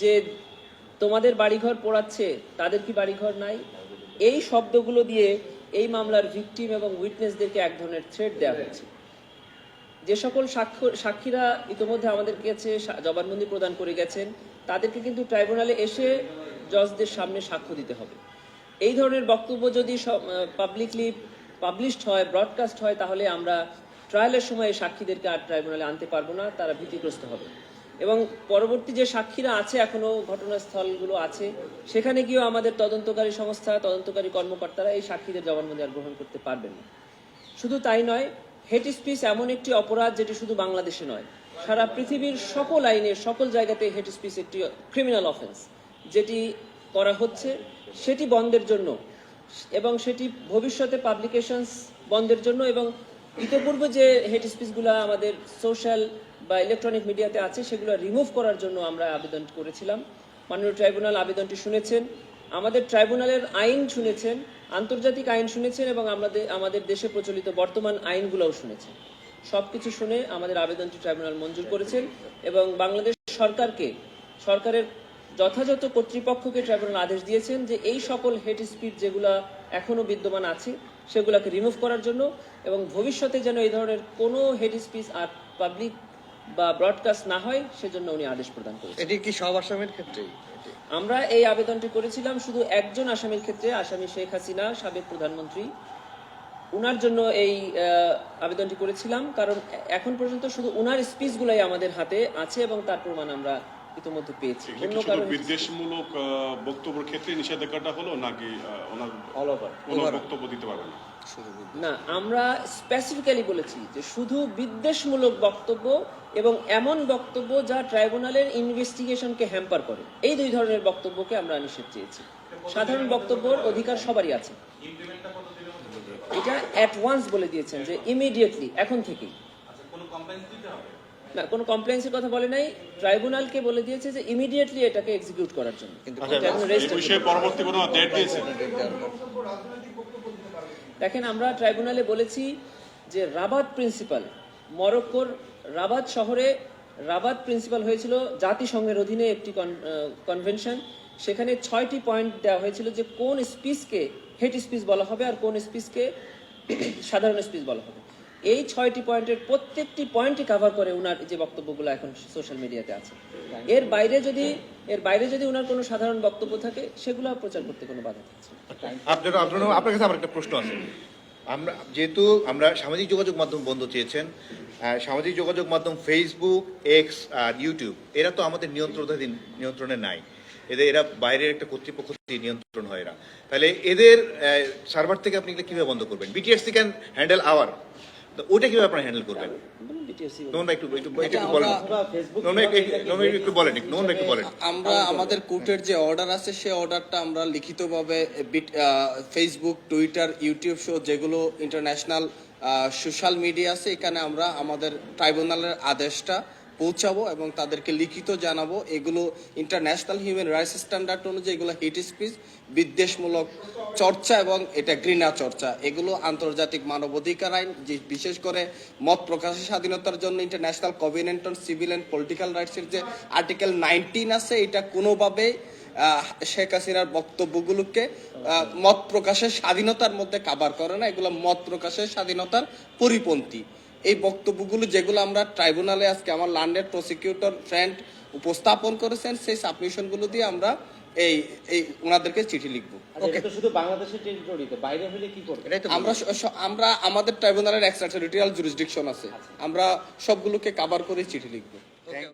যে তোমাদের বাড়িঘর পোড়াচ্ছে, তাদের কি বাড়িঘর নাই? এই শব্দগুলো দিয়ে এই মামলার ভিকটিম এবং উইটনেসদেরকে এক ধরনের থ্রেড দেওয়া হচ্ছে। যে সকল সাক্ষ্য সাক্ষীরা ইতোমধ্যে আমাদের কাছে জবানবন্দি প্রদান করে গেছেন, তাদেরকে কিন্তু ট্রাইব্যুনালে এসে জজদের সামনে সাক্ষ্য দিতে হবে। এই ধরনের বক্তব্য যদি পাবলিকলি পাবলিশড হয় ব্রডকাস্ট হয়, তাহলে আমরা ট্রায়ালের সময় সাক্ষীদেরকে আর ট্রাইব্যুনালে আনতে পারব না, তারা ভীতিগ্রস্ত হবে। এবং পরবর্তী যে সাক্ষীরা আছে, এখনও ঘটনাস্থলগুলো আছে, সেখানে গিয়েও আমাদের তদন্তকারী সংস্থা, তদন্তকারী কর্মকর্তারা এই সাক্ষীদের জবানবন্দি আর গ্রহণ করতে পারবেন না। শুধু তাই নয় হেট স্পিচ এমন একটি অপরাধ যেটি শুধু বাংলাদেশে নয়, সারা পৃথিবীর সকল আইনে, সকল জায়গাতে হেট স্পিচ একটি ক্রিমিনাল অফেন্স যেটি করা হচ্ছে, সেটি বন্ধের জন্য এবং সেটি ভবিষ্যতে পাবলিকেশনস বন্ধের জন্য এবং ইতিপূর্বে যে হেট স্পিচগুলো আমাদের সোশ্যাল বা ইলেকট্রনিক মিডিয়াতে আছে, সেগুলো রিমুভ করার জন্য আমরা আবেদন করেছিলাম। মাননীয় ট্রাইব্যুনাল আবেদনটি শুনেছেন। আমাদের ট্রাইব্যুনালের আইন শুনেছেন, আন্তর্জাতিক আইন শুনেছেন এবং আমাদের আমাদের দেশে প্রচলিত বর্তমান আইনগুলোও শুনেছেন। সবকিছু শুনে আমাদের আবেদনটি ট্রাইব্যুনাল মঞ্জুর করেছেন এবং বাংলাদেশ সরকারকে, সরকারের যথাযথ কর্তৃপক্ষকে ট্রাইব্যুনাল আদেশ দিয়েছেন যে এই সকল হেড স্পিড যেগুলা এখনও বিদ্যমান আছে, সেগুলোকে রিমুভ করার জন্য এবং ভবিষ্যতে যেন এই ধরনের কোনো হেড স্পিচ আর পাবলিক বা ব্রডকাস্ট না হয় সেজন্য উনি আদেশ প্রদান করেছেন। এটি কি সব আসামের ক্ষেত্রে আমরা এই আবেদনটি করেছিলাম শুধু একজন আসামির ক্ষেত্রে আসামি শেখ হাসিনা সাবেক প্রধানমন্ত্রী। উনার জন্য এই আবেদনটি করেছিলাম কারণ এখন পর্যন্ত শুধু উনার স্পিচগুলাই আমাদের হাতে আছে এবং তার প্রমাণ আমরা ইতিমধ্যে পেয়েছি। অন্য কারণ বিদ্বেষমূলক বক্তব্যের ক্ষেত্রে নিষেধাজ্ঞাটা হলো নাকি ওনার অল ওভার কোনো বক্তব্য দিতে পারবে না? না আমরা স্পেসিফিক্যালি বলেছি যে শুধু বিদ্বেষমূলক বক্তব্য এবং এমন বক্তব্য যা ট্রাইব্যুনালের ইনভেস্টিগেশনকে হ্যাম্পার করে। এই দুই ধরনের বক্তব্যকে আমরা নিষেধ চেয়েছি। সাধারণ বক্তব্যের অধিকার সবারই আছে। এটা অ্যাট ওয়ান্স বলে দিয়েছেন যে ইমিডিয়েটলি এখন থেকেই। না কোনো কমপ্লেন্সের কথা বলে নাই। ট্রাইব্যুনালকে বলে দিয়েছে যে ইমিডিয়েটলি এটাকে এক্সিকিউট করার জন্য। আচ্ছা পরবর্তী কোনো ডেট দিয়েছে? দেখেন আমরা ট্রাইব্যুনালে বলেছি যে রাবাত প্রিন্সিপাল মরক্কোর রাবাত শহরে রাবাত প্রিন্সিপাল হয়েছিল জাতিসংঘের অধীনে একটি কনভেনশন সেখানে ছয়টি পয়েন্ট দেওয়া হয়েছিল যে কোন স্পিচকে হেট স্পিচ বলা হবে আর কোন স্পিচকে সাধারণ স্পিচ বলা হবে। এই ছয়টি পয়েন্টের প্রত্যেকটি পয়েন্টই কাভার করে উনার যে বক্তব্যগুলো এখন সোশ্যাল মিডিয়াতে আছে। এর বাইরে যদি এর বাইরে যদি উনার কোনো সাধারণ বক্তব্য থাকে সেগুলো প্রচার করতে কোনো বাধা থাকছে আপনার আপনার আপনার কাছে আমার একটা প্রশ্ন আছে। আমরা যেহেতু আমরা সামাজিক যোগাযোগ মাধ্যম বন্ধ চেয়েছেন সামাজিক যোগাযোগ মাধ্যম ফেসবুক এক্স আর ইউটিউব এরা তো আমাদের নিয়ন্ত্রণাধীন নিয়ন্ত্রণে নাই। এদের এরা বাইরের একটা কর্তৃপক্ষ নিয়ন্ত্রণ হয় এরা। তাহলে এদের সার্ভার থেকে আপনি এগুলো কীভাবে বন্ধ করবেন? বিটিএসসি ক্যান হ্যান্ডেল আওয়ার ওটা কীভাবে আপনারা হ্যান্ডেল করবেন? বলুন একটু একটু একটু একটু বলেন। নোন নোন একটু বলেন একটু একটু বলেন। আমরা আমাদের কোর্টের যে অর্ডার আছে সে অর্ডারটা আমরা লিখিতভাবে ফেসবুক টুইটার ইউটিউব শো যেগুলো ইন্টারন্যাশনাল সোশ্যাল মিডিয়া আছে এখানে আমরা আমাদের ট্রাইব্যুনালের আদেশটা পৌঁছাবো এবং তাদেরকে লিখিত জানাব, এগুলো ইন্টারন্যাশনাল হিউম্যান রাইটস স্ট্যান্ডার্ড অনুযায়ী এগুলো হিট স্পিচ বিদ্বেষমূলক চর্চা এবং এটা ঘৃণা চর্চা। এগুলো আন্তর্জাতিক মানবাধিকার আইন, যে বিশেষ করে মত প্রকাশের স্বাধীনতার জন্য international covenant on civil and political রাইটসের যে আর্টিকেল নাইনটিন আছে, এটা কোনোভাবেই শেখ হাসিনার বক্তব্যগুলোকে মত প্রকাশের স্বাধীনতার মধ্যে কাবার করে না। এগুলো মত প্রকাশের স্বাধীনতার পরিপন্থী। এই বক্তব্যগুলো যেগুলো আমরা ট্রাইব্যুনালে আজকে আমার লান্ডের প্রসিকিউটর ফ্রেন্ড উপস্থাপন করেছেন সেই সাবমিশনগুলো দিয়ে আমরা এই এই ওনাদেরকে চিঠি লিখব। ওকে তো শুধু বাংলাদেশের টেরিটরিতে বাইরে হলে কি করবে? আমরা আমরা আমাদের ট্রাইব্যুনালের এক্সট্রা টেরিটোরিয়াল জুরিসডিকশন আছে আমরা সবগুলোকে কাবার করে চিঠি লিখব।